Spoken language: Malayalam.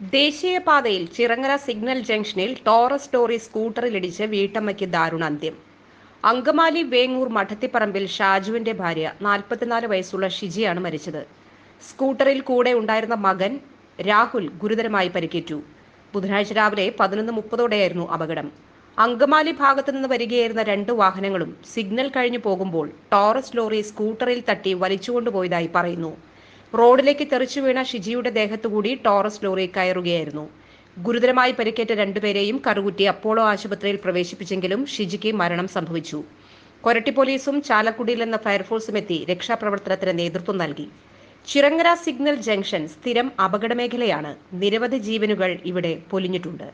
ദേശീയപാതയിൽ ചിറങ്ങര സിഗ്നൽ ജംഗ്ഷനിൽ ടോറസ് ടോറി സ്കൂട്ടറിലിടിച്ച് വീട്ടമ്മയ്ക്ക് ദാരുണാന്ത്യം. അങ്കമാലി വേങ്ങൂർ മഠത്തിപ്പറമ്പിൽ ഷാജുവിന്റെ ഭാര്യ നാൽപ്പത്തിനാല് വയസ്സുള്ള ഷിജിയാണ് മരിച്ചത്. സ്കൂട്ടറിൽ കൂടെ ഉണ്ടായിരുന്ന മകൻ രാഹുൽ ഗുരുതരമായി പരിക്കേറ്റു. ബുധനാഴ്ച രാവിലെ പതിനൊന്ന് മുപ്പതോടെയായിരുന്നു അപകടം. അങ്കമാലി ഭാഗത്തു നിന്ന് വരികയായിരുന്ന രണ്ട് വാഹനങ്ങളും സിഗ്നൽ കഴിഞ്ഞു പോകുമ്പോൾ ടോറസ് ലോറി സ്കൂട്ടറിൽ തട്ടി വലിച്ചുകൊണ്ടുപോയതായി പറയുന്നു. റോഡിലേക്ക് തെറിച്ചു വീണ ഷിജിയുടെ ദേഹത്തുകൂടി ടോറസ് ലോറി കയറുകയായിരുന്നു. ഗുരുതരമായി പരിക്കേറ്റ രണ്ടുപേരെയും കറുകുറ്റി അപ്പോളോ ആശുപത്രിയിൽ പ്രവേശിപ്പിച്ചെങ്കിലും ഷിജിക്ക് മരണം സംഭവിച്ചു. കൊരട്ടി പോലീസും ചാലക്കുടിയിൽ നിന്ന് ഫയർഫോഴ്സും എത്തി രക്ഷാപ്രവർത്തനത്തിന് നേതൃത്വം നൽകി. ചിറങ്ങര സിഗ്നൽ ജംഗ്ഷൻ സ്ഥിരം അപകടമേഖലയാണ് നിരവധി ജീവനുകൾ ഇവിടെ പൊലിഞ്ഞിട്ടുണ്ട്.